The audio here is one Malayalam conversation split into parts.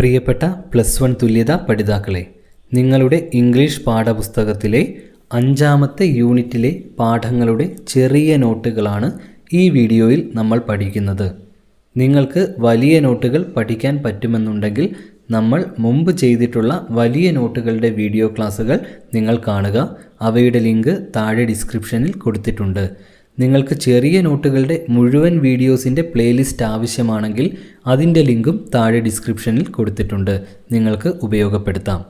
പ്രിയപ്പെട്ട പ്ലസ് വൺ തുല്യത പഠിതാക്കളെ നിങ്ങളുടെ ഇംഗ്ലീഷ് പാഠപുസ്തകത്തിലെ അഞ്ചാമത്തെ യൂണിറ്റിലെ പാഠങ്ങളുടെ ചെറിയ നോട്ടുകളാണ് ഈ വീഡിയോയിൽ നമ്മൾ പഠിക്കുന്നത്. നിങ്ങൾക്ക് വലിയ നോട്ടുകൾ പഠിക്കാൻ പറ്റുമെന്നുണ്ടെങ്കിൽ നമ്മൾ മുമ്പ് ചെയ്തിട്ടുള്ള വലിയ നോട്ടുകളുടെ വീഡിയോ ക്ലാസ്സുകൾ നിങ്ങൾ കാണുക. അവയുടെ ലിങ്ക് താഴെ ഡിസ്ക്രിപ്ഷനിൽ കൊടുത്തിട്ടുണ്ട്. നിങ്ങൾക്ക് ചെറിയ നോട്ടുകളുടെ മുഴുവൻ വീഡിയോസിന്റെ പ്ലേലിസ്റ്റ് ആവശ്യമാണെങ്കിൽ അതിന്റെ ലിങ്കും താഴെ ഡിസ്ക്രിപ്ഷനിൽ കൊടുത്തിട്ടുണ്ട്. നിങ്ങൾക്ക് ഉപയോഗപ്പെടുത്താം.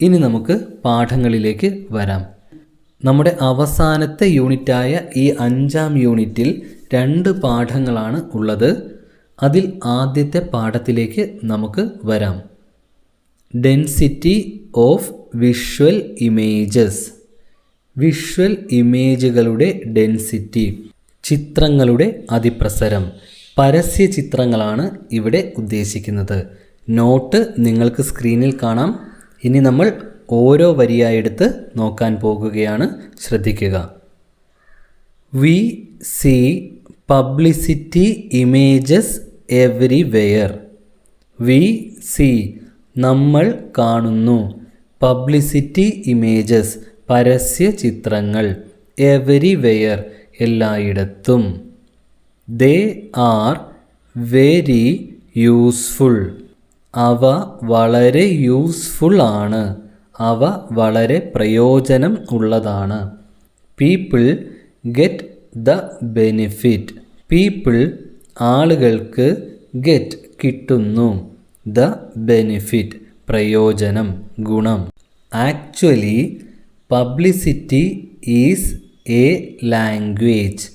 ഇനി നമുക്ക് പാഠങ്ങളിലേക്ക് വരാം. നമ്മുടെ അവസാനത്തെ യൂണിറ്റായ ഈ അഞ്ചാം യൂണിറ്റിൽ രണ്ട് പാഠങ്ങളാണ് ഉള്ളത്. അതിൽ ആദ്യത്തെ പാഠത്തിലേക്ക് നമുക്ക് വരാം. Density of visual images visual ഇമേജുകളുടെ density ചിത്രങ്ങളുടെ അതിപ്രസരം പരസ്യ ചിത്രങ്ങളാണ് ഇവിടെ ഉദ്ദേശിക്കുന്നത്. നോട്ട് നിങ്ങൾക്ക് സ്ക്രീനിൽ കാണാം. ഇനി നമ്മൾ ഓരോ വരിയായെടുത്ത് നോക്കാൻ പോകുകയാണ്. ശ്രദ്ധിക്കുക. We see publicity images everywhere. We see നമ്മൾ കാണുന്നു. പബ്ലിസിറ്റി ഇമേജസ് പരസ്യ ചിത്രങ്ങൾ എവരിവെയർ എല്ലായിടത്തും. They are very useful. അവ വളരെ യൂസ്ഫുൾ ആണ്. അവ വളരെ പ്രയോജനം ഉള്ളതാണ്. People get the benefit. People ആളുകൾക്ക് ഗെറ്റ് കിട്ടുന്നു. ദ ബെനിഫിറ്റ് പ്രയോജനം ഗുണം. Actually publicity is a language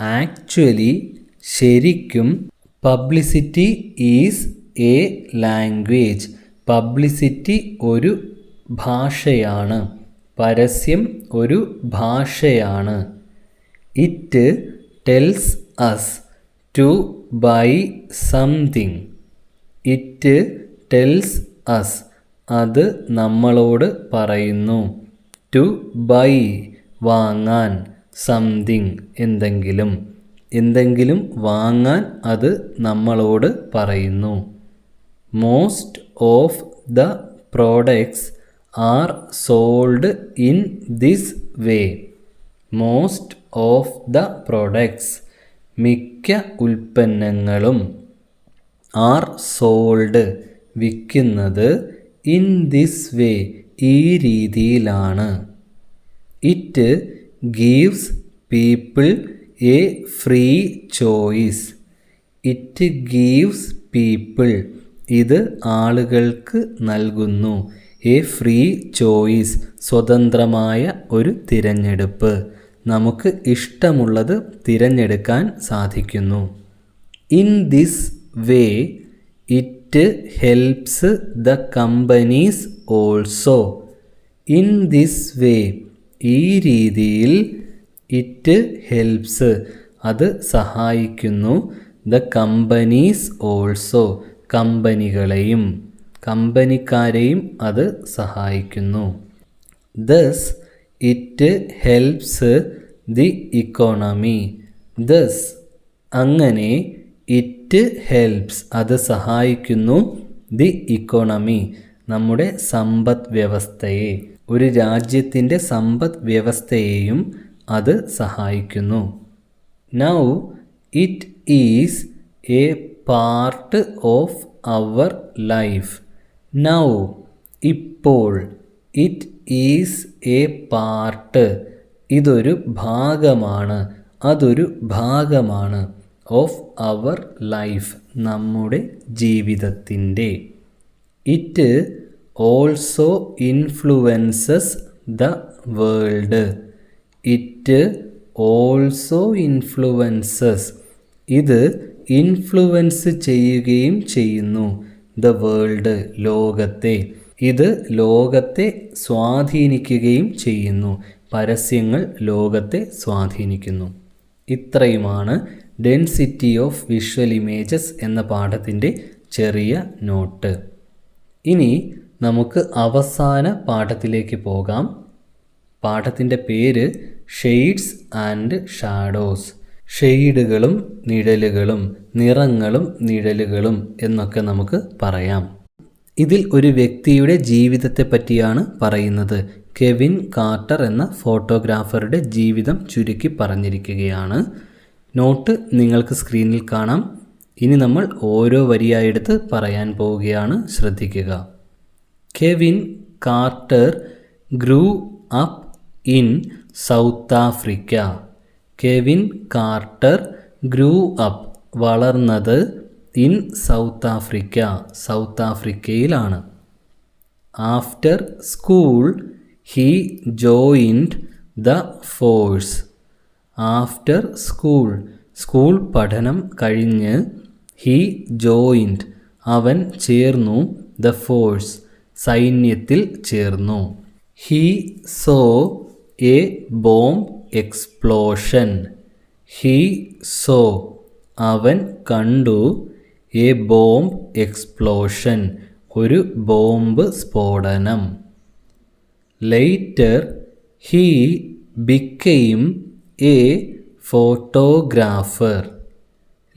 actually ശരിക്കും publicity is a language publicity ഒരു ഭാഷയാണ്. പരസ്യം ഒരു ഭാഷയാണ്. It tells us to buy something it tells us അത് നമ്മളോട് പറയുന്നു. ടു ബൈ വാങ്ങാൻ സംതിങ് എന്തെങ്കിലും എന്തെങ്കിലും വാങ്ങാൻ അത് നമ്മളോട് പറയുന്നു. Most of the products are sold in this way most of the products മിക്ക ഉൽപ്പന്നങ്ങളും ആർ സോൾഡ് വിൽക്കുന്നത് ഇൻ ദിസ് വേ ഈ രീതിയിലാണ്. It gives people a free choice it gives people ഇത് ആളുകൾക്ക് നൽകുന്നു എ ഫ്രീ ചോയ്സ് സ്വതന്ത്രമായ ഒരു തിരഞ്ഞെടുപ്പ്. നമുക്ക് ഇഷ്ടമുള്ളത് തിരഞ്ഞെടുക്കാൻ സാധിക്കുന്നു. In this way it helps the companies also. In this way ഈ രീതിയിൽ ഇറ്റ് ഹെൽപ്സ്. അത് സഹായിക്കുന്നു ദ കമ്പനീസ് ഓൾസോ കമ്പനികളെയും. കമ്പനിക്കാരെയും അത് സഹായിക്കുന്നു. Thus it helps the economy thus അങ്ങനെ ഇറ്റ് ഹെൽപ്സ് അത് സഹായിക്കുന്നു ദി ഇക്കോണമി നമ്മുടെ സമ്പദ് വ്യവസ്ഥയെ. ഒരു രാജ്യത്തിന്റെ സമ്പദ് വ്യവസ്ഥയെയും അത് സഹായിക്കുന്നു. Now it is a part of our life now ഇപ്പോൾ ഇറ്റ് ഈസ് എ പാർട്ട് ഇതൊരു ഭാഗമാണ് അതൊരു ഭാഗമാണ്. ഓഫ് അവർ ലൈഫ് നമ്മുടെ ജീവിതത്തിന്റെ. It also influences the world it also influences ഇത് ഇൻഫ്ലുവൻസ് ചെയ്യുകയും ചെയ്യുന്നു ദ വേൾഡ് ലോകത്തെ. ഇത് ലോകത്തെ സ്വാധീനിക്കുകയും ചെയ്യുന്നു. പരസ്യങ്ങൾ ലോകത്തെ സ്വാധീനിക്കുന്നു. ഇത്രയുമാണ് ഡെൻസിറ്റി ഓഫ് വിഷ്വൽ ഇമേജസ് എന്ന പാഠത്തിന്റെ ചെറിയ നോട്ട്. ഇനി നമുക്ക് അവസാന പാഠത്തിലേക്ക് പോകാം. പാഠത്തിന്റെ പേര് ഷെയ്ഡ്സ് ആൻഡ് ഷാഡോസ് ഷെയ്ഡുകളും നിഴലുകളും നിറങ്ങളും നിഴലുകളും എന്നൊക്കെ നമുക്ക് പറയാം. ഇതിൽ ഒരു വ്യക്തിയുടെ ജീവിതത്തെ പറ്റിയാണ് പറയുന്നത്. കെവിൻ കാർട്ടർ എന്ന ഫോട്ടോഗ്രാഫറുടെ ജീവിതം ചുരുക്കി പറഞ്ഞിരിക്കുകയാണ്. നോട്ട് നിങ്ങൾക്ക് സ്ക്രീനിൽ കാണാം. ഇനി നമ്മൾ ഓരോ വരിയായെടുത്ത് പറയാൻ പോവുകയാണ്. ശ്രദ്ധിക്കുക. Kevin Carter grew up in South Africa. Kevin Carter grew up വളർന്നത് in South Africa. South ആഫ്രിക്കയിലാണ്. After school he joined the force. After school school പഠനം കഴിഞ്ഞ് ഹീ ജോയിൻഡ് അവൻ ചേർന്നു ദ ഫോഴ്സ് സൈന്യത്തിൽ ചേർന്നു. He saw a bomb explosion he saw അവൻ കണ്ടു എ ബോംബ് എക്സ്പ്ലോഷൻ ഒരു ബോംബ് സ്ഫോടനം. Later he became a photographer.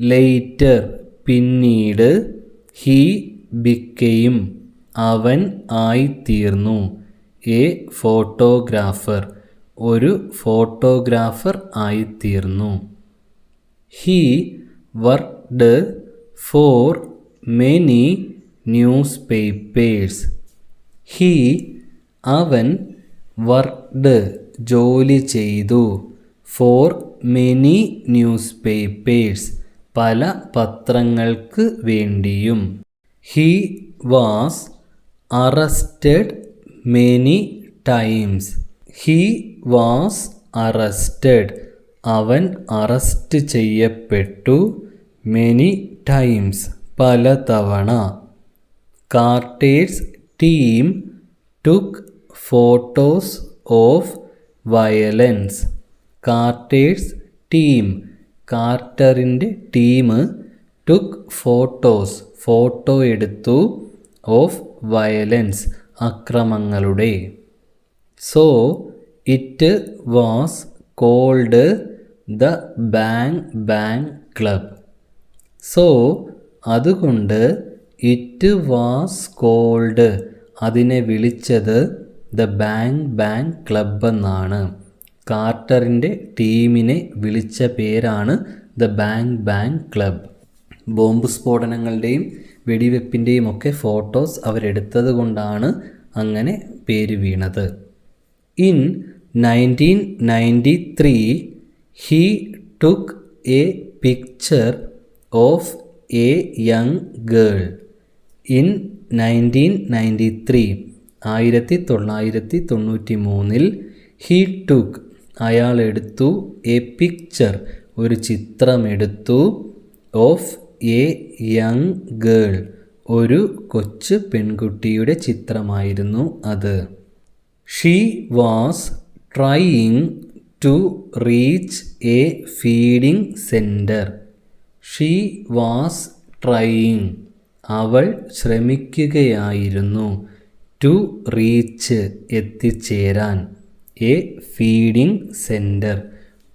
Later പിന്നീട് ഹീ ബിക്കയും അവൻ ആയിത്തീർന്നു. A photographer. ഒരു ഫോട്ടോഗ്രാഫർ ആയിത്തീർന്നു. He worked for many newspapers he അവൻ വർക്ക്ഡ് ജോലി ചെയ്തു. ഫോർ മെനി ന്യൂസ് പേപ്പേഴ്സ് പല പത്രങ്ങൾക്ക് വേണ്ടിയും. He was arrested many times. He was arrested. അവൻ അറസ്റ്റ് ചെയ്യപ്പെട്ടു മെനി ടൈംസ് പലതവണ. Carter's team took photos of violence. Carter's team കാർട്ടറിന്റെ team took photos photo എടുത്തു. Of violence അക്രമങ്ങളുടെ. So it was called the bang bang club so അതുകൊണ്ട് ഇറ്റ് വാസ് കോൾഡ് അതിനെ വിളിച്ചത് ദ ബാങ് ബാങ് ക്ലബ് എന്നാണ്. കാർട്ടറിന്റെ ടീമിനെ വിളിച്ച പേരാണ് the bang bang club. Bomb സ്ഫോടനങ്ങളുടെയും വെടിവെപ്പിന്റെയും ഒക്കെ ഫോട്ടോസ് അവരെടുത്തത് കൊണ്ടാണ് അങ്ങനെ പേര് വീണത്. In nineteen ninety three he took a picture of a young girl. In nineteen ninety three ആയിരത്തി തൊള്ളായിരത്തി തൊണ്ണൂറ്റി മൂന്നിൽ ഹീ ടുക്ക് അയാൾ എടുത്തു എ പിക്ചർ ഒരു ചിത്രമെടുത്തു ഓഫ് എ യങ് ഗേൾ ഒരു കൊച്ചു പെൺകുട്ടിയുടെ ചിത്രമായിരുന്നു അത്. She was trying to reach a feeding centre she was trying അവൾ ശ്രമിക്കുകയായിരുന്നു ടു റീച്ച് എത്തിച്ചേരാൻ. എ ഫീഡിംഗ് സെന്റർ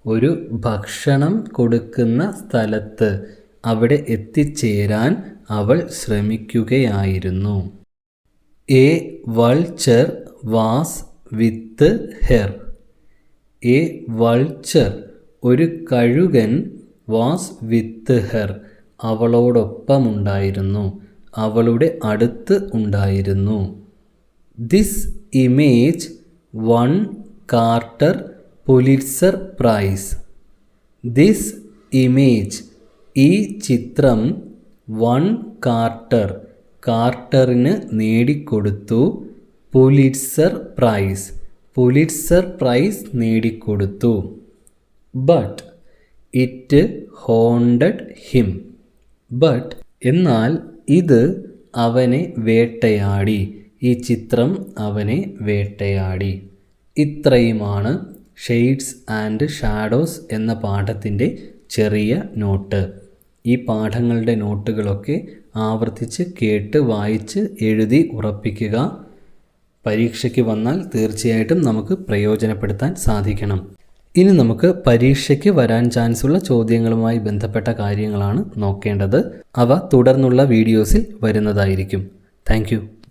ഒരു ഭക്ഷണം കൊടുക്കുന്ന സ്ഥലത്ത് അവിടെ എത്തിച്ചേരാൻ അവൾ ശ്രമിക്കുകയായിരുന്നു. A vulture was with her. A vulture ഒരു കഴുകൻ വാസ് വിത്ത് ഹെർ. അവളോടൊപ്പമുണ്ടായിരുന്നു. അവളുടെ അടുത്ത് ഉണ്ടായിരുന്നു. This image won Carter Pulitzer Prize. This image ഈ ചിത്രം വൺ കാർട്ടർ കാർട്ടറിന് നേടിക്കൊടുത്തു പുലിറ്റ്സർ പ്രൈസ്. പുലിറ്റ്സർ പ്രൈസ് നേടിക്കൊടുത്തു. But it haunted him but എന്നാൽ ഇത് അവനെ വേട്ടയാടി. ഈ ചിത്രം അവനെ വേട്ടയാടി. ഇത്രയുമാണ് ഷെയ്ഡ്സ് ആൻഡ് ഷാഡോസ് എന്ന പാഠത്തിന്റെ ചെറിയ നോട്ട്. ഈ പാഠങ്ങളുടെ നോട്ടുകളൊക്കെ ആവർത്തിച്ച് കേട്ട് വായിച്ച് എഴുതി ഉറപ്പിക്കുക. പരീക്ഷയ്ക്ക് വന്നാൽ തീർച്ചയായിട്ടും നമുക്ക് പ്രയോജനപ്പെടുത്താൻ സാധിക്കണം. ഇനി നമുക്ക് പരീക്ഷയ്ക്ക് വരാൻ ചാൻസുള്ള ചോദ്യങ്ങളുമായി ബന്ധപ്പെട്ട കാര്യങ്ങളാണ് നോക്കേണ്ടത്. അവ തുടർന്നുള്ള വീഡിയോസിൽ വരുന്നതായിരിക്കും. താങ്ക്